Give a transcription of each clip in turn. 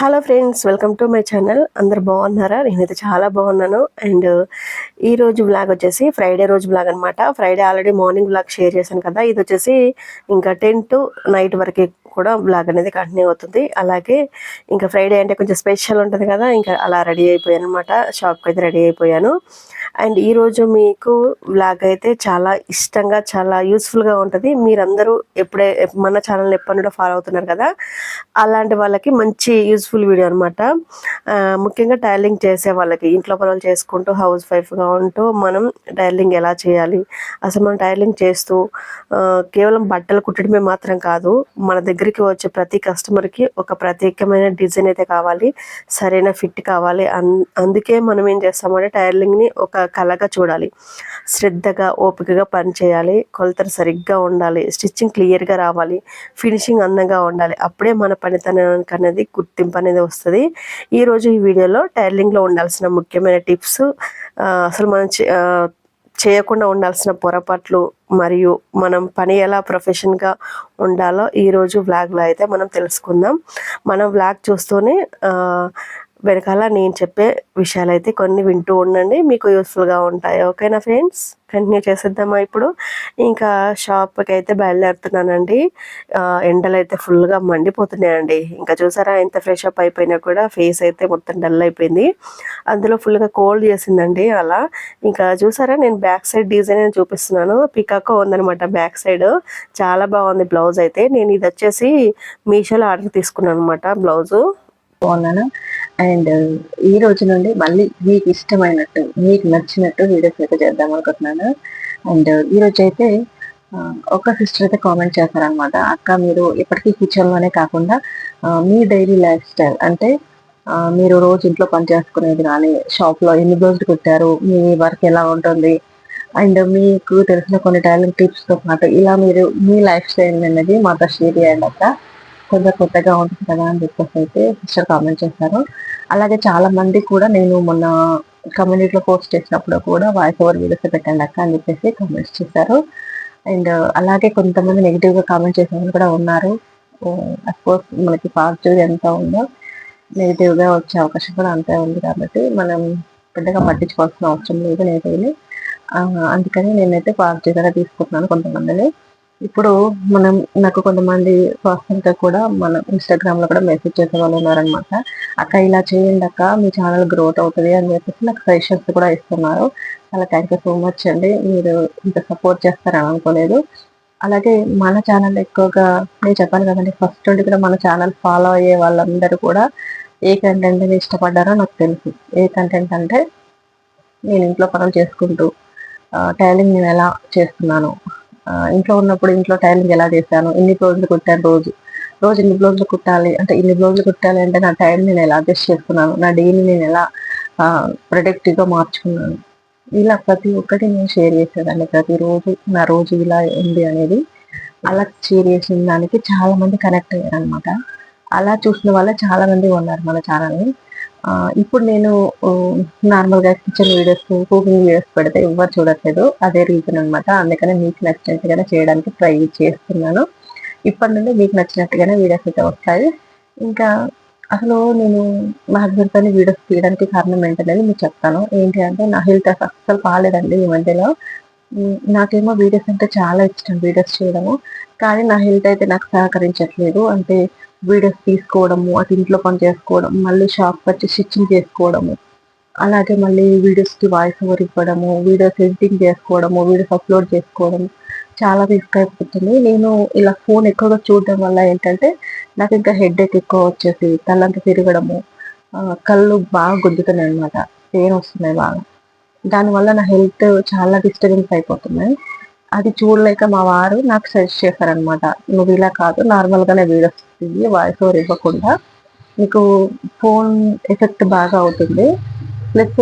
Hello friends welcome to my channel అందరు బాగున్నారా? నేనైతే చాలా బాగున్నాను. అండ్ ఈ రోజు బ్లాగ్ వచ్చేసి ఫ్రైడే రోజు బ్లాగ్ అనమాట Friday already morning blog share చేశాను కదా. ఇది వచ్చేసి ఇంకా టెన్ టు నైట్ వరకు కూడా బ్లాగ్ అనేది కంటిన్యూ అవుతుంది. అలాగే ఇంకా ఫ్రైడే అంటే కొంచెం స్పెషల్ ఉంటుంది కదా ఇంకా అలా రెడీ అయిపోయాను అనమాట షాప్కి అయితే రెడీ అయిపోయాను. అండ్ ఈరోజు మీకు బ్లాగ్ అయితే చాలా ఇష్టంగా చాలా యూస్ఫుల్గా ఉంటుంది. మీరందరూ ఎప్పుడే మన ఛానల్ ఎప్పటి నుండో ఫాలో అవుతున్నారు కదా అలాంటి వాళ్ళకి మంచి యూస్ఫుల్ వీడియో అనమాట ముఖ్యంగా టైలింగ్ చేసే వాళ్ళకి ఇంట్లో పనులు చేసుకుంటూ హౌస్ వైఫ్గా ఉంటూ మనం టైలింగ్ ఎలా చేయాలి? అసలు మనం టైలింగ్ చేస్తూ కేవలం బట్టలు కుట్టడమే మాత్రం కాదు మన దగ్గర దగ్గరికి వచ్చే ప్రతి కస్టమర్కి ఒక ప్రత్యేకమైన డిజైన్ అయితే కావాలి సరైన ఫిట్ కావాలి. అన్- అందుకే మనం ఏం చేస్తామంటే టైలరింగ్ని ఒక కళగా చూడాలి. శ్రద్ధగా ఓపికగా పని చేయాలి కొలతలు సరిగ్గా ఉండాలి. స్టిచ్చింగ్ క్లియర్గా రావాలి. ఫినిషింగ్ అందంగా ఉండాలి. అప్పుడే మన పనితనానికి అనేది గుర్తింపు అనేది వస్తుంది. ఈరోజు ఈ వీడియోలో టైలరింగ్లో ఉండాల్సిన ముఖ్యమైన టిప్స్ అసలు మనం చే- చేయకుండా ఉండాల్సిన పొరపాట్లు మరియు మనం పని ఎలా ప్రొఫెషన్గా ఉండాలో ఈరోజు వ్లాగ్లో అయితే మనం తెలుసుకుందాం. మనం వ్లాగ్ చూస్తూనే వెనకాల నేను చెప్పే విషయాలు అయితే కొన్ని వింటూ ఉండండి. మీకు యూస్ఫుల్గా ఉంటాయి. ఓకేనా ఫ్రెండ్స్ కంటిన్యూ చేసేద్దామా ఇప్పుడు? ఇంకా షాప్కి అయితే బయలుదేరుతున్నానండి ఎండలు అయితే ఫుల్గా మండిపోతున్నాయండి. ఇంకా చూసారా ఎంత ఫ్రెష్ అప్ అయిపోయినా కూడా ఫేస్ అయితే మొత్తం డల్ అయిపోయింది. అందులో ఫుల్గా కోల్డ్ చేసిందండి అలా. ఇంకా చూసారా నేను బ్యాక్ సైడ్ డిజైన్ అని చూపిస్తున్నాను. పికాకో ఉందనమాట బ్యాక్ సైడ్ చాలా బాగుంది బ్లౌజ్ అయితే. నేను ఇది వచ్చేసి మీషోలో ఆర్డర్ తీసుకున్నాను అనమాట బ్లౌజు బాగున్నాను. అండ్ ఈ రోజు నుండి మళ్ళీ మీకు ఇష్టమైనట్టు మీకు నచ్చినట్టు వీడియోస్ అయితే చేద్దాం అనుకుంటున్నాను. అండ్ ఈ రోజు అయితే ఒక సిస్టర్ అయితే కామెంట్ చేశారనమాట అక్క మీరు ఇప్పటికీ కిచెన్లోనే కాకుండా మీ డైలీ లైఫ్ స్టైల్ అంటే మీరు రోజు ఇంట్లో పని చేసుకునేది కానీ షాప్లో ఎన్ని బ్లౌజులు కుట్టారు మీ వర్క్ ఎలా ఉంటుంది అండ్ మీకు తెలిసిన కొన్ని టాలెంట్ టిప్స్తో పాటు ఇలా మీరు మీ లైఫ్ స్టైల్ అనేది మాతో షేర్ చేయండి అక్క. కొంచెం కొత్తగా ఉంటుంది కదా అని చెప్పేసి అయితే సిస్టర్ కామెంట్ చేశారు. అలాగే చాలా మంది కూడా నేను మొన్న కమ్యూనిటీలో పోస్ట్ చేసినప్పుడు కూడా వాయిస్ ఓవర్ వీడియోస్ పెట్టండి అక్క అని చెప్పేసి కామెంట్స్ చేశారు. అండ్ అలాగే కొంతమంది నెగిటివ్గా కామెంట్ చేసే వాళ్ళు కూడా ఉన్నారు. అఫ్కోర్స్ మనకి పాజిటివ్ ఎంత ఉందో నెగిటివ్గా వచ్చే అవకాశం కూడా అంతే ఉంది కాబట్టి మనం పెద్దగా పట్టించుకోవాల్సిన అవసరం లేదు నేనైతే ah, అందుకని నేనైతే పాజిటివ్గానే తీసుకుంటున్నాను కొంతమందిని. ఇప్పుడు మనం నాకు కొంతమంది పర్సనల్ కూడా మన ఇన్స్టాగ్రామ్లో కూడా మెసేజ్ చేసే వాళ్ళు ఉన్నారనమాట అక్క ఇలా చేయండి అక్క మీ ఛానల్ గ్రోత్ అవుతుంది అని చెప్పేసి నాకు సజెషన్స్ కూడా ఇస్తున్నారు. చాలా థ్యాంక్ యూ సో మచ్ అండి. మీరు ఇంత సపోర్ట్ చేస్తారని అనుకోలేదు. అలాగే మన ఛానల్ ఎక్కువగా నేను చెప్పాను కదండి ఫస్ట్ నుండి కూడా మన ఛానల్ ఫాలో అయ్యే వాళ్ళందరూ కూడా ఏ కంటెంట్ ఇష్టపడ్డారో నాకు తెలుసు. ఏ కంటెంట్ అంటే నేను ఇంట్లో పనులు చేసుకుంటూ టైలింగ్ నేను ఎలా చేస్తున్నాను. ఇంట్లో ఉన్నప్పుడు ఇంట్లో టైలింగ్ ఎలా చేశాను? ఎన్ని బ్లౌజులు కుట్టాను రోజు? రోజు ఎన్ని బ్లౌజులు కుట్టాలి? అంటే ఇన్ని బ్లౌజులు కుట్టాలి అంటే నా టైం నేను ఎలా అడ్జస్ట్ చేసుకున్నాను నా డైలీ నేను ఎలా ప్రొడక్టివ్గా మార్చుకున్నాను? ఇలా ప్రతి ఒక్కటి నేను షేర్ చేసేదాన్ని. ప్రతిరోజు నా రోజు ఇలా ఉంది అనేది అలా షేర్ చేసిన దానికి చాలా మంది కనెక్ట్ అయ్యారు అనమాట అలా చూసిన వాళ్ళే చాలా మంది ఉన్నారు మన ఛానల్ని. ఇప్పుడు నేను నార్మల్గా కిచెన్ వీడియోస్ కుకింగ్ వీడియోస్ పెడితే ఎవరు చూడట్లేదు. అదే రీజన్ అనమాట అందుకనే మీకు నచ్చినట్టుగానే చేయడానికి ట్రై చేస్తున్నాను. ఇప్పటి నుండి మీకు నచ్చినట్టుగానే వీడియోస్ అయితే వస్తాయి. ఇంకా అసలు నేను మా హస్బెండ్తో వీడియోస్ తీయడానికి కారణం ఏంటనేది మీకు చెప్తాను. ఏంటి అంటే నా హెల్త్ అస్సలు బాగాలేదండి ఈ మధ్యలో. నాకేమో వీడియోస్ అంటే చాలా ఇష్టం వీడియోస్ చేయడము. కానీ నా హెల్త్ అయితే నాకు సహకరించట్లేదు. అంటే వీడియోస్ తీసుకోవడము అటు ఇంట్లో పని చేసుకోవడం మళ్ళీ షాప్కి వచ్చి స్టిచ్చింగ్ చేసుకోవడము. అలాగే మళ్ళీ వీడియోస్కి వాయిస్ ఓవర్ ఇవ్వడము వీడియోస్ ఎడిటింగ్ చేసుకోవడము వీడియోస్ అప్లోడ్ చేసుకోవడం చాలా రిస్క్ అయిపోతుంది. నేను ఇలా ఫోన్ ఎక్కువగా చూడడం వల్ల ఏంటంటే నాకు ఇంకా హెడ్ఏక్ ఎక్కువ వచ్చేసి తలంతా తిరగడము కళ్ళు బాగా గుద్దుతున్నాయి అనమాట పెయిన్ వస్తున్నాయి బాగా. దానివల్ల నా హెల్త్ చాలా డిస్టర్బెన్స్ అయిపోతున్నాయి. అది చూడలేక మా వారు నాకు సజెస్ట్ చేశారనమాట నువ్వు ఇలా కాదు నార్మల్గానే వీడియోస్ వస్తుంది వాయిస్ ఓవర్ ఇవ్వకుండా. మీకు ఫోన్ ఎఫెక్ట్ బాగా అవుతుంది. ప్లస్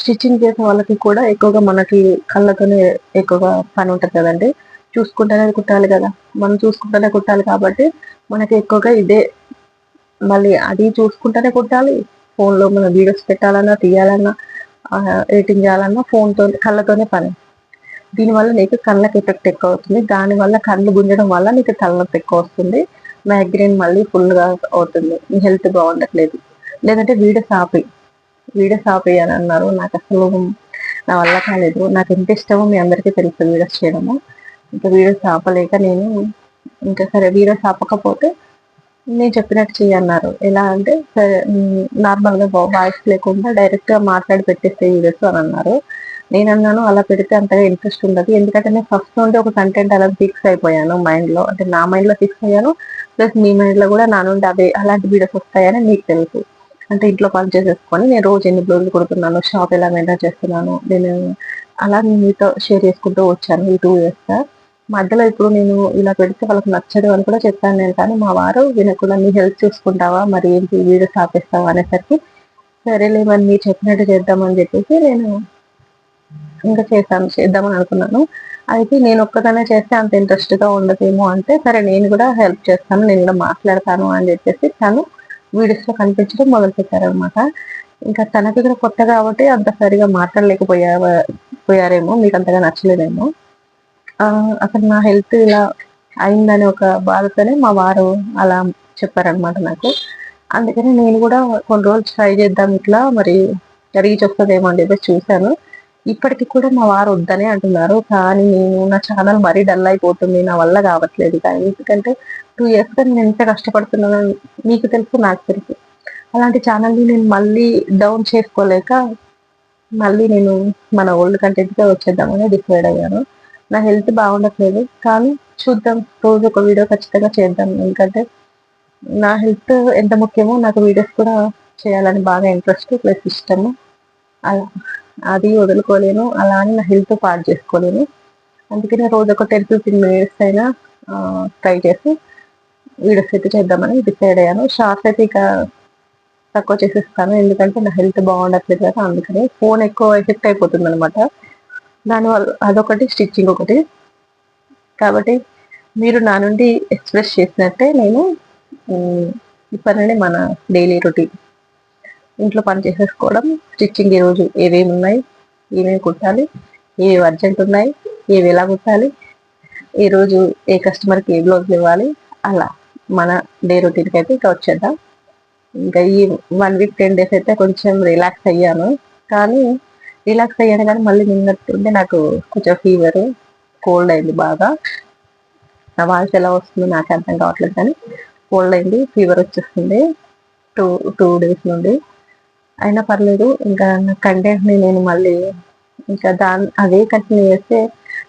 స్టిచ్చింగ్ చేసే వాళ్ళకి కూడా ఎక్కువగా మనకి కళ్ళతోనే ఎక్కువగా పని ఉంటుంది కదండి. చూసుకుంటూనే కుట్టాలి కదా. మనం చూసుకుంటేనే కుట్టాలి కాబట్టి మనకి ఎక్కువగా ఇదే మళ్ళీ అది చూసుకుంటూనే కుట్టాలి. ఫోన్లో మనం వీడియోస్ పెట్టాలన్నా తీయాలన్నా ఎడిటింగ్ చేయాలన్నా ఫోన్తో కళ్ళతోనే పని. దీనివల్ల నీకు కళ్ళకి ఎఫెక్ట్ ఎక్కువ అవుతుంది. దానివల్ల కళ్ళు గుంజడం వల్ల నీకు తలనొప్పి ఎక్కువ వస్తుంది. మైగ్రేన్ మళ్ళీ ఫుల్గా అవుతుంది. మీ హెల్త్ బాగుండట్లేదు. లేదంటే వీడియోస్ ఆపి వీడియోస్ ఆపి అని అన్నారు. నాకు అసలు నా వల్ల కాలేదు. నాకు ఎంత ఇష్టమో మీ అందరికీ తెలుసు వీడియోస్ చేయడము. ఇంకా వీడియోస్ ఆపలేక నేను ఇంకా సరే వీడియోస్ ఆపకపోతే నేను చెప్పినట్టు చేయన్నారు ఎలా అంటే సరే నార్మల్గా వాయిస్ లేకుండా డైరెక్ట్గా మాట్లాడి పెట్టేస్తే వీడియోస్ అని అన్నారు. నేను అన్నాను అలా పెడితే అంతగా ఇంట్రెస్ట్ ఉండదు. ఎందుకంటే నేను ఫస్ట్ నుండి ఒక కంటెంట్ అలా ఫిక్స్ అయిపోయాను మైండ్లో అంటే నా మైండ్లో ఫిక్స్ అయ్యాను. ప్లస్ మీ మైండ్లో కూడా నా నుండి అదే అలాంటి వీడియోస్ వస్తాయని మీకు తెలుసు. అంటే ఇంట్లో పని చేసేసుకొని నేను రోజు ఎన్ని బ్లౌజులు కుడుతున్నాను షాప్ ఎలా మెయింటైన్ చేస్తున్నాను నేను అలా నేను మీతో షేర్ చేసుకుంటూ వచ్చాను ఈ టూ ఇయర్స్ మధ్యలో ఇప్పుడు నేను ఇలా పెడితే వాళ్ళకి నచ్చదు అని కూడా చెప్పాను నేను కానీ మా వారు వినకుండా నీ హెల్ప్ చూసుకుంటావా? మరి ఏంటి వీడియోస్ ఆపేస్తావా? అనేసరికి సరేలే మరి మీరు చెప్పినట్టు చేద్దామని చెప్పేసి నేను ఇంకా చేశాను చేద్దామని అనుకున్నాను. అయితే నేను ఒక్కదానే చేస్తే అంత ఇంట్రెస్ట్గా ఉండదేమో అంటే సరే నేను కూడా హెల్ప్ చేస్తాను నేను కూడా మాట్లాడతాను అని చెప్పేసి తను వీడియోస్లో కనిపించడం మొదలుపెట్టారనమాట ఇంకా తనకి కూడా కొత్త కాబట్టి అంత సరిగా మాట్లాడలేకపోయా పోయారేమో మీకు అంతగా నచ్చలేదేమో. అసలు నా హెల్త్ ఇలా అయిందని ఒక బాధతోనే మా వారు అలా చెప్పారనమాట నాకు. అందుకని నేను కూడా కొన్ని రోజులు ట్రై చేద్దాం ఇట్లా మరి రీచ్ వస్తుందేమో అని చెప్పేసి చూశాను. ఇప్పటికి కూడా మా వారు వద్దనే అంటున్నారు. కానీ నేను నా ఛానల్ మరీ డల్ అయిపోతుంది. నా వల్ల కావట్లేదు కానీ ఎందుకంటే టూ ఇయర్స్గా నేను ఎంత కష్టపడుతున్నానో మీకు తెలుసు నాకు తెలుసు. అలాంటి ఛానల్ని నేను మళ్ళీ డౌన్ చేసుకోలేక మళ్ళీ నేను మన ఓల్డ్ కంటెంట్గా వచ్చేద్దామని డిసైడ్ అయ్యాను. నా హెల్త్ బాగుండట్లేదు. కానీ చూద్దాం. రోజు ఒక వీడియో ఖచ్చితంగా చేద్దాం. ఎందుకంటే నా హెల్త్ ఎంత ముఖ్యమో నాకు వీడియోస్ కూడా చేయాలని బాగా ఇంట్రెస్ట్ ప్లస్ ఇష్టము. అలా. అది వదులుకోలేను. అలా అని నా హెల్త్ పాడు చేసుకోలేను. అందుకని రోజు ఒక టెన్ ఫిఫ్టీన్ మినిట్స్ అయినా ట్రై చేసి వీడియోస్ అయితే చేద్దామని డిసైడ్ అయ్యాను. షార్ట్స్ అయితే ఇక తక్కువ చేసేస్తాను. ఎందుకంటే నా హెల్త్ బాగుండట్లేదు కదా అందుకని ఫోన్ ఎక్కువ ఎఫెక్ట్ అయిపోతుంది అనమాట దానివల్ల అదొకటి స్టిచ్చింగ్ ఒకటి. కాబట్టి మీరు నా నుండి ఎక్స్ప్రెస్ చేసినట్టే నేను ఇప్పటి నుండి మన డైలీ రొటీన్. ఇంట్లో పని చేసేసుకోవడం స్టిచ్చింగ్ ఈరోజు ఏవేమి ఉన్నాయి ఏమేమి కుట్టాలి ఏవి అర్జెంట్ ఉన్నాయి ఏవి ఎలా కుట్టాలి ఈరోజు ఏ కస్టమర్కి ఏ బ్లౌజ్ ఇవ్వాలి అలా మన డే రొటీన్కి అయితే ఇక వచ్చేద్దాం. ఇంకా ఈ వన్ వీక్ టెన్ డేస్ అయితే కొంచెం రిలాక్స్ అయ్యాను. కానీ రిలాక్స్ అయ్యాను కానీ మళ్ళీ నిన్నట్టుండి నాకు కొంచెం ఫీవర్ కోల్డ్ అయింది బాగా. నా వాయిస్ ఎలా వస్తుందో నాకు అర్థం కావట్లేదు కానీ కోల్డ్ అయింది ఫీవర్ వచ్చేస్తుంది. టూ టూ డేస్ నుండి అయినా పర్లేదు ఇంకా నా కంటెంట్ని నేను మళ్ళీ ఇంకా దాని అదే కంటిన్యూ చేస్తే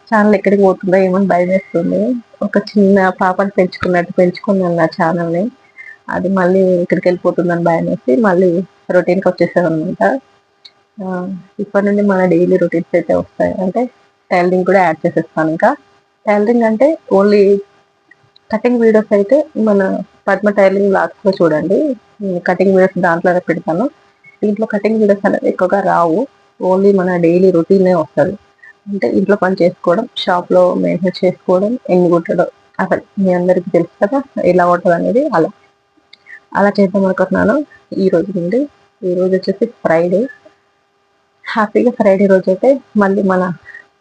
ఛానల్ ఎక్కడికి పోతుందో ఏమో అని భయం వేస్తుంది. ఒక చిన్న పాపను పెంచుకున్నట్టు పెంచుకున్నాను నా ఛానల్ని. అది మళ్ళీ ఇక్కడికి వెళ్ళిపోతుందని భయం వేసి మళ్ళీ రొటీన్కి వచ్చేసాను అనమాట ఇప్పటి నుండి మన డైలీ రొటీన్స్ అయితే వస్తాయి. అంటే టైలరింగ్ కూడా యాడ్ చేసేస్తాను ఇంకా. టైలరింగ్ అంటే ఓన్లీ కటింగ్ వీడియోస్ అయితే మన పద్మ టైలరింగ్ లాస్ట్లో చూడండి. కటింగ్ వీడియోస్ దాంట్లోనే పెడతాను. దీంట్లో కటింగ్ వీడియోస్ అనేది ఎక్కువగా రావు. ఓన్లీ మన డైలీ రొటీనే వస్తుంది. అంటే ఇంట్లో పని చేసుకోవడం షాప్లో మెయింటైన్ చేసుకోవడం ఎన్ని కుట్టడం అసలు మీ అందరికీ తెలుసు కదా ఎలా ఉంటుంది అనేది అలా. అలా చేద్దాం అనుకుంటున్నాను. ఈ రోజు నుండి ఈ రోజు వచ్చేసి ఫ్రైడే హ్యాపీగా ఫ్రైడే రోజు అయితే మళ్ళీ మన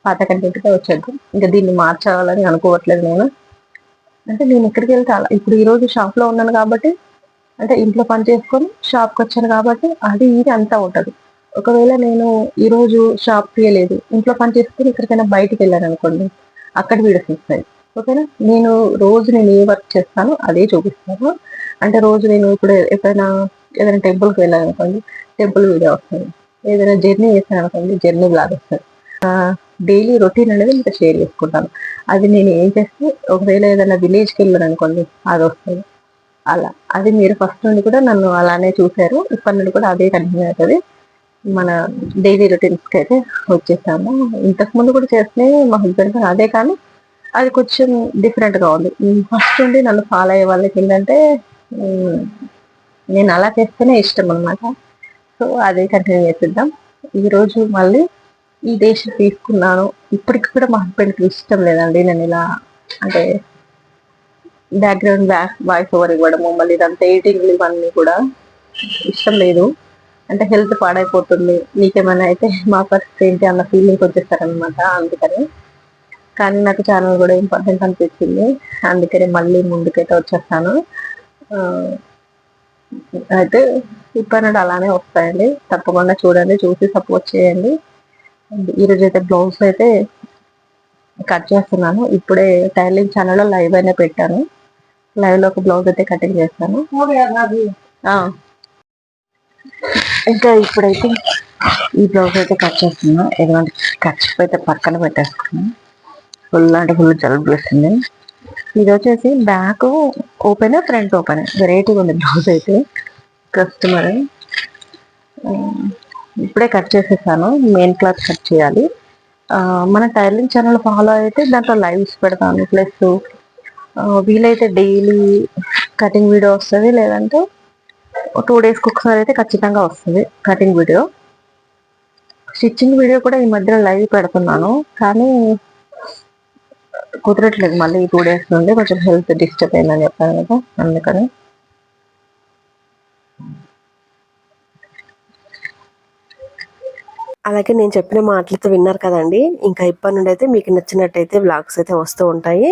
పాత కంటెంట్గా వచ్చేద్దాం. ఇంకా దీన్ని మార్చాలని అనుకోవట్లేదు నేను. అంటే నేను ఎక్కడికి వెళ్తే అలా. ఇప్పుడు ఈరోజు షాప్లో ఉన్నాను కాబట్టి అంటే ఇంట్లో పని చేసుకొని షాప్కి వచ్చాను కాబట్టి అది ఇది అంతా ఉంటుంది. ఒకవేళ నేను ఈరోజు షాప్ తీయలేదు ఇంట్లో పని చేసుకుని ఎక్కడికైనా బయటికి వెళ్ళాను అనుకోండి అక్కడ వీడియోస్ వస్తాయి ఓకేనా? నేను రోజు నేను ఏ వర్క్ చేస్తానో అదే చూపిస్తాను. అంటే రోజు నేను ఇప్పుడు ఎప్పుడైనా ఏదైనా టెంపుల్కి వెళ్ళాను అనుకోండి టెంపుల్ వీడియో వస్తుంది. ఏదైనా జర్నీ చేశాను అనుకోండి జర్నీ బ్లాగ్ వస్తుంది. డైలీ రొటీన్ అనేది ఇంకా షేర్ చేసుకుంటాను. అది నేను ఏం చేస్తే ఒకవేళ ఏదైనా విలేజ్కి వెళ్ళాను అనుకోండి అది వస్తుంది. అలా. అది మీరు ఫస్ట్ నుండి కూడా నన్ను అలానే చూశారు. ఇప్పటి నుండి కూడా అదే కంటిన్యూ అవుతుంది. మన డైలీ రొటీన్స్కి అయితే వచ్చేసాము. ఇంతకుముందు కూడా చేస్తే మా హస్బెండ్ అదే కానీ అది కొంచెం డిఫరెంట్గా ఉంది. ఫస్ట్ నుండి నన్ను ఫాలో అయ్యే వాళ్ళకి ఏంటంటే నేను అలా చేస్తేనే ఇష్టం అనమాట సో అదే కంటిన్యూ చేద్దాం ఈరోజు మళ్ళీ ఈ దేశం తీసుకున్నాను. ఇప్పటికి కూడా మా హస్బెండ్కి ఇష్టం లేదండి. నేను ఇలా అంటే బ్యాక్గ్రౌండ్ వాయిస్ ఓవర్ ఇవ్వడము మళ్ళీ ఇదంతా ఎడిటింగ్ ఇవన్నీ కూడా ఇష్టం లేదు. అంటే హెల్త్ పాడైపోతుంది. నీకేమైనా అయితే మా పరిస్థితి ఏంటి అన్న ఫీలింగ్ వచ్చేస్తారనమాట అందుకని. కానీ నాకు ఛానల్ కూడా ఇంపార్టెంట్ అనిపించింది. అందుకని మళ్ళీ ముందుకైతే వచ్చేస్తాను. అయితే ఇప్పటి అలానే వస్తాయండి. తప్పకుండా చూడండి చూసి సపోర్ట్ చేయండి. ఈరోజు అయితే బ్లౌజ్ అయితే కట్ చేస్తున్నాను. ఇప్పుడే టైలింగ్ ఛానల్లో లైవ్ అయినా పెట్టాను. లైవ్లో ఒక బ్లౌజ్ అయితే కటింగ్ చేస్తాను. ఇంకా ఇప్పుడైతే ఈ బ్లౌజ్ అయితే కట్ చేస్తున్నా. ఎటువంటి కట్ అయితే పక్కన పెట్టేస్తున్నాను ఫుల్ అంటే ఫుల్ జలుబు వేస్తుంది ఇది వచ్చేసి బ్యాక్ ఓపెన్ ఫ్రంట్ ఓపెన్. వెరైటీగా ఉంది బ్లౌజ్ అయితే. కస్టమర్ ఇప్పుడే కట్ చేసేసాను. మెయిన్ క్లాత్ కట్ చేయాలి. మన టైలింగ్ ఛానల్ ఫాలో అయితే దాంట్లో లైవ్స్ పెడతాను. ప్లస్ వీలైతే డైలీ కటింగ్ వీడియో వస్తుంది లేదంటే టూ డేస్కి ఒకసారి అయితే ఖచ్చితంగా వస్తుంది కటింగ్ వీడియో స్టిచ్చింగ్ వీడియో కూడా ఈ మధ్యలో లైవ్ పెడుతున్నాను కానీ కుదరట్లేదు మళ్ళీ ఈ టూ డేస్ నుండి కొంచెం హెల్త్ డిస్టర్బ్ అయిందని చెప్పాను కదా అందుకని. అలాగే నేను చెప్పిన మాటలతో విన్నారు కదండి. ఇంకా ఇప్పటి నుండి అయితే మీకు నచ్చినట్టయితే వ్లాగ్స్ అయితే వస్తూ ఉంటాయి.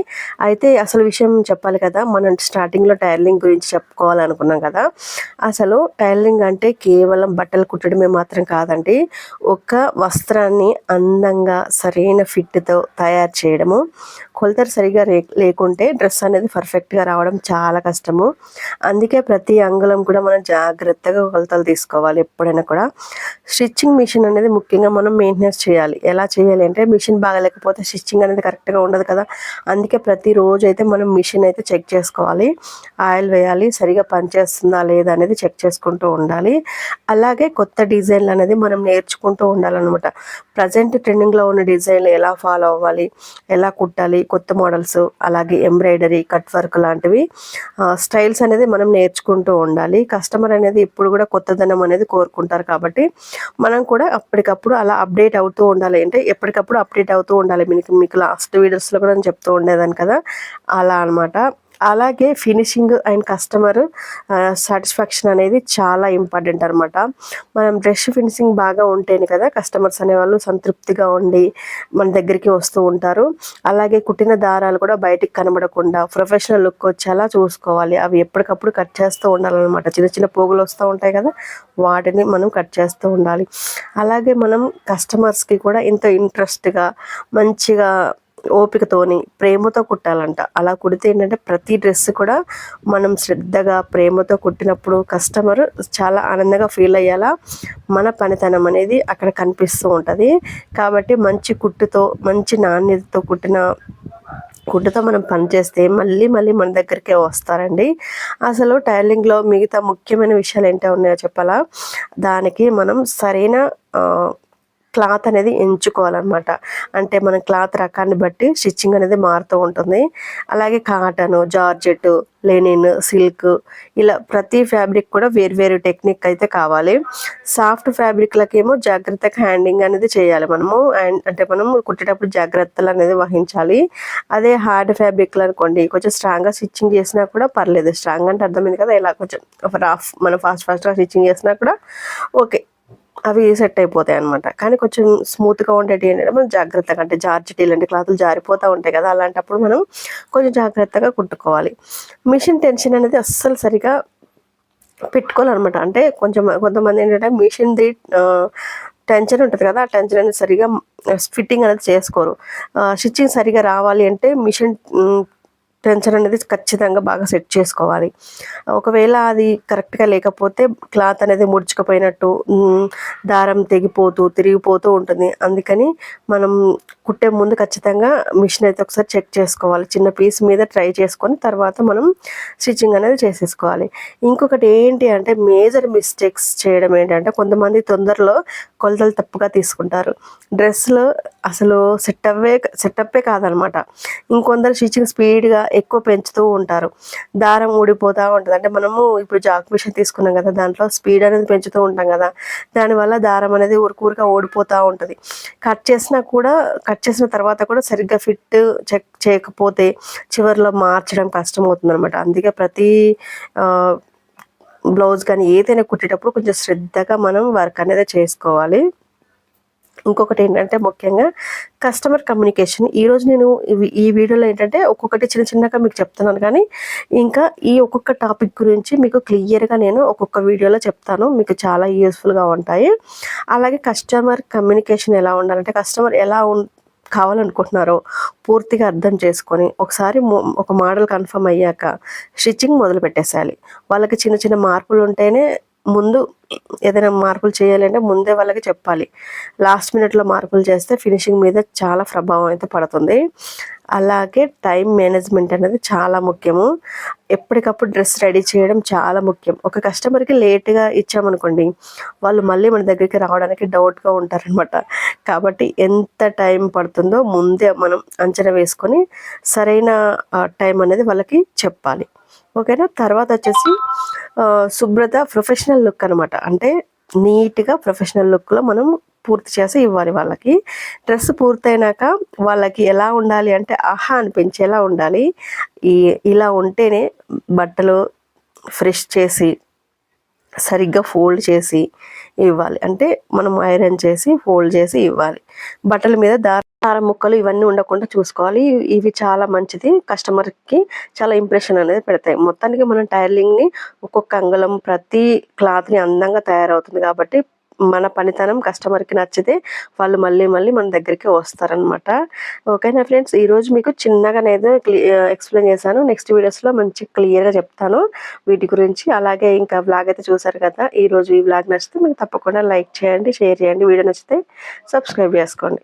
అయితే అసలు విషయం చెప్పాలి కదా మనం స్టార్టింగ్లో టైలరింగ్ గురించి చెప్పుకోవాలనుకున్నాం కదా. అసలు టైలరింగ్ అంటే కేవలం బట్టలు కుట్టడమే మాత్రం కాదండి. ఒక వస్త్రాన్ని అందంగా సరైన ఫిట్తో తయారు చేయడము కొలతలు సరిగా లేకుంటే డ్రెస్ అనేది పర్ఫెక్ట్గా రావడం చాలా కష్టము. అందుకే ప్రతి అంగుళం కూడా మనం జాగ్రత్తగా కొలతలు తీసుకోవాలి ఎప్పుడైనా కూడా. స్టిచ్చింగ్ మిషన్ అనేది ముఖ్యంగా మనం మెయింటెనెన్స్ చేయాలి. ఎలా చేయాలి అంటే మిషన్ బాగాలేకపోతే స్టిచ్చింగ్ అనేది కరెక్ట్గా ఉండదు కదా. అందుకే ప్రతిరోజు అయితే మనం మిషన్ అయితే చెక్ చేసుకోవాలి. ఆయిల్ వేయాలి సరిగా పనిచేస్తుందా లేదా అనేది చెక్ చేసుకుంటూ ఉండాలి. అలాగే కొత్త డిజైన్లు అనేది మనం నేర్చుకుంటూ ఉండాలన్నమాట. ప్రజెంట్ ట్రెండింగ్లో ఉన్న డిజైన్లు ఎలా ఫాలో అవ్వాలి ఎలా కుట్టాలి కొత్త మోడల్స్ అలాగే ఎంబ్రాయిడరీ కట్ వర్క్ లాంటివి స్టైల్స్ అనేది మనం నేర్చుకుంటూ ఉండాలి. కస్టమర్ అనేది ఇప్పుడు కూడా కొత్తదనం అనేది కోరుకుంటారు కాబట్టి మనం కూడా అప్పటికప్పుడు అలా అప్డేట్ అవుతూ ఉండాలి. అంటే ఎప్పటికప్పుడు అప్డేట్ అవుతూ ఉండాలి. మీకు మీకు లాస్ట్ వీడియోస్లో కూడా నేను చెప్తూ ఉండేదాన్ని కదా? అలా అనమాట అలాగే ఫినిషింగ్ అండ్ కస్టమర్ సాటిస్ఫాక్షన్ అనేది చాలా ఇంపార్టెంట్ అనమాట మనం డ్రెస్ ఫినిషింగ్ బాగా ఉంటేనే కదా కస్టమర్స్ అనేవాళ్ళు సంతృప్తిగా ఉండి మన దగ్గరికి వస్తూ ఉంటారు. అలాగే కుట్టిన దారాలు కూడా బయటికి కనబడకుండా ప్రొఫెషనల్ లుక్ వచ్చేలా చూసుకోవాలి. అవి ఎప్పటికప్పుడు కట్ చేస్తూ ఉండాలన్నమాట. చిన్న చిన్న పోగులు వస్తూ ఉంటాయి కదా వాటిని మనం కట్ చేస్తూ ఉండాలి. అలాగే మనం కస్టమర్స్కి కూడా ఎంతో ఇంట్రెస్ట్గా మంచిగా ఓపికతోని ప్రేమతో కుట్టాలంట. అలా కుడితే ఏంటంటే ప్రతి డ్రెస్ కూడా మనం శ్రద్ధగా ప్రేమతో కుట్టినప్పుడు కస్టమర్ చాలా ఆనందంగా ఫీల్ అయ్యేలా మన పనితనం అనేది అక్కడ కనిపిస్తూ ఉంటుంది. కాబట్టి మంచి కుట్టుతో మంచి నాణ్యతతో కుట్టిన కుట్టుతో మనం పనిచేస్తే మళ్ళీ మళ్ళీ మన దగ్గరికే వస్తారండి. అసలు టైలింగ్లో మిగతా ముఖ్యమైన విషయాలు ఏంటో ఉన్నాయో చెప్పాలా? దానికి మనం సరైన క్లాత్ అనేది ఎంచుకోవాలన్నమాట. అంటే మన క్లాత్ రకాన్ని బట్టి స్టిచ్చింగ్ అనేది మారుతూ ఉంటుంది. అలాగే కాటన్ జార్జెట్ లెనిన్ సిల్క్ ఇలా ప్రతి ఫ్యాబ్రిక్ కూడా వేరు వేరు టెక్నిక్ అయితే కావాలి. సాఫ్ట్ ఫ్యాబ్రిక్లకేమో జాగ్రత్తగా హ్యాండింగ్ అనేది చేయాలి మనము. అండ్ అంటే మనం కుట్టేటప్పుడు జాగ్రత్తలు అనేది వహించాలి. అదే హార్డ్ ఫ్యాబ్రిక్లు అనుకోండి కొంచెం స్ట్రాంగ్గా స్టిచ్చింగ్ చేసినా కూడా పర్లేదు. స్ట్రాంగ్ అంటే అర్థమైంది కదా ఇలా కొంచెం రఫ్ మనం ఫాస్ట్ ఫాస్ట్గా స్టిచ్చింగ్ చేసినా కూడా ఓకే. అవి సెట్ అయిపోతాయి అనమాట కానీ కొంచెం స్మూత్గా ఉండేటి ఏంటంటే మనం జాగ్రత్తగా అంటే జార్జెట్ ఇలాంటి క్లాతులు జారిపోతూ ఉంటాయి కదా అలాంటప్పుడు మనం కొంచెం జాగ్రత్తగా కుట్టుకోవాలి. మిషన్ టెన్షన్ అనేది అస్సలు సరిగా పెట్టుకోవాలన్నమాట. అంటే కొంచెం కొంతమంది ఏంటంటే మిషన్ది టెన్షన్ ఉంటుంది కదా ఆ టెన్షన్ అనేది సరిగా ఫిట్టింగ్ అనేది చేసుకోరు. స్టిచ్చింగ్ సరిగా రావాలి అంటే మిషన్ టెన్షన్ అనేది ఖచ్చితంగా బాగా సెట్ చేసుకోవాలి. ఒకవేళ అది కరెక్ట్గా లేకపోతే క్లాత్ అనేది ముడుచుకుపోయినట్టు దారం తెగిపోతూ తిరిగిపోతూ ఉంటుంది. అందుకని మనం కుట్టే ముందు ఖచ్చితంగా మిషన్ అయితే ఒకసారి చెక్ చేసుకోవాలి. చిన్న పీస్ మీద ట్రై చేసుకొని తర్వాత మనం స్టిచ్చింగ్ అనేది చేసేసుకోవాలి. ఇంకొకటి ఏంటి అంటే మేజర్ మిస్టేక్స్ చేయడం ఏంటంటే కొంతమంది తొందరలో కొలతలు తప్పుగా తీసుకుంటారు. డ్రెస్లో అసలు సెట్ అవ్వే సెటప్పే కాదనమాట. ఇంకొందరు స్టిచ్చింగ్ స్పీడ్గా ఎక్కువ పెంచుతూ ఉంటారు. దారం ఊడిపోతూ ఉంటుంది. అంటే మనము ఇప్పుడు జాక్ మిషన్ తీసుకున్నాం కదా దాంట్లో స్పీడ్ అనేది పెంచుతూ ఉంటాం కదా దానివల్ల దారం అనేది ఊరుకూరుగా ఓడిపోతూ ఉంటుంది. కట్ చేసినా కూడా కట్ చేసిన తర్వాత కూడా సరిగ్గా ఫిట్ చెక్ చేయకపోతే చివరిలో మార్చడం కష్టం అవుతుంది అనమాట అందుకే ప్రతి బ్లౌజ్ కానీ ఏదైనా కుట్టేటప్పుడు కొంచెం శ్రద్ధగా మనం వర్క్ అనేది చేసుకోవాలి. ఇంకొకటి ఏంటంటే ముఖ్యంగా కస్టమర్ కమ్యూనికేషన్ ఈరోజు నేను ఈ వీడియోలో ఏంటంటే ఒక్కొక్కటి చిన్న చిన్నగా మీకు చెప్తున్నాను కానీ ఇంకా ఈ ఒక్కొక్క టాపిక్ గురించి మీకు క్లియర్గా నేను ఒక్కొక్క వీడియోలో చెప్తాను. మీకు చాలా యూస్ఫుల్గా ఉంటాయి. అలాగే కస్టమర్ కమ్యూనికేషన్ ఎలా ఉండాలంటే కస్టమర్ ఎలా ఉం కావాలనుకుంటున్నారో పూర్తిగా అర్థం చేసుకొని ఒకసారి ఒక మోడల్ కన్ఫర్మ్ అయ్యాక స్టిచ్చింగ్ మొదలు పెట్టేసేయాలి వాళ్ళకి చిన్న చిన్న మార్పులు ఉంటేనే ముందు ఏదైనా మార్పులు చేయాలంటే ముందే వాళ్ళకి చెప్పాలి. లాస్ట్ మినిట్లో మార్పులు చేస్తే ఫినిషింగ్ మీద చాలా ప్రభావం అయితే పడుతుంది. అలాగే టైం మేనేజ్మెంట్ అనేది చాలా ముఖ్యము. ఎప్పటికప్పుడు డ్రెస్ రెడీ చేయడం చాలా ముఖ్యం. ఒక కస్టమర్కి లేట్గా ఇచ్చామనుకోండి వాళ్ళు మళ్ళీ మన దగ్గరికి రావడానికి డౌట్గా ఉంటారనమాట కాబట్టి ఎంత టైం పడుతుందో ముందే మనం అంచనా వేసుకొని సరైన టైం అనేది వాళ్ళకి చెప్పాలి. ఓకేనా తర్వాత వచ్చేసి శుభ్రత ప్రొఫెషనల్ లుక్ అనమాట అంటే నీట్గా ప్రొఫెషనల్ లుక్లో మనం పూర్తి చేసి ఇవ్వాలి వాళ్ళకి. డ్రెస్ పూర్తయినాక వాళ్ళకి ఎలా ఉండాలి అంటే ఆహా అనిపించేలా ఉండాలి. ఈ ఇలా ఉంటేనే బట్టలు ఫ్రెష్ చేసి సరిగ్గా ఫోల్డ్ చేసి ఇవ్వాలి. అంటే మనం ఐరన్ చేసి ఫోల్డ్ చేసి ఇవ్వాలి. బట్టల మీద దార దారం ముక్కలు ఇవన్నీ ఉండకుండా చూసుకోవాలి. ఇవి- చాలా మంచిది. కస్టమర్కి చాలా ఇంప్రెషన్ అనేది పెడతాయి. మొత్తానికి మనం టైలింగ్ని ఒక్కొక్క అంగళం ప్రతి క్లాత్ని అందంగా తయారవుతుంది కాబట్టి మన పనితనం కస్టమర్కి నచ్చితే వాళ్ళు మళ్ళీ మళ్ళీ మన దగ్గరికి వస్తారనమాట ఓకేనా ఫ్రెండ్స్? ఈరోజు మీకు చిన్నగా నేను ఎక్స్ప్లెయిన్ చేశాను. నెక్స్ట్ వీడియోస్లో మంచి క్లియర్గా చెప్తాను వీటి గురించి. అలాగే ఇంకా బ్లాగ్ అయితే చూసారు కదా ఈరోజు ఈ బ్లాగ్ నచ్చితే మీకు తప్పకుండా లైక్ చేయండి షేర్ చేయండి. వీడియో నచ్చితే సబ్స్క్రైబ్ చేసుకోండి.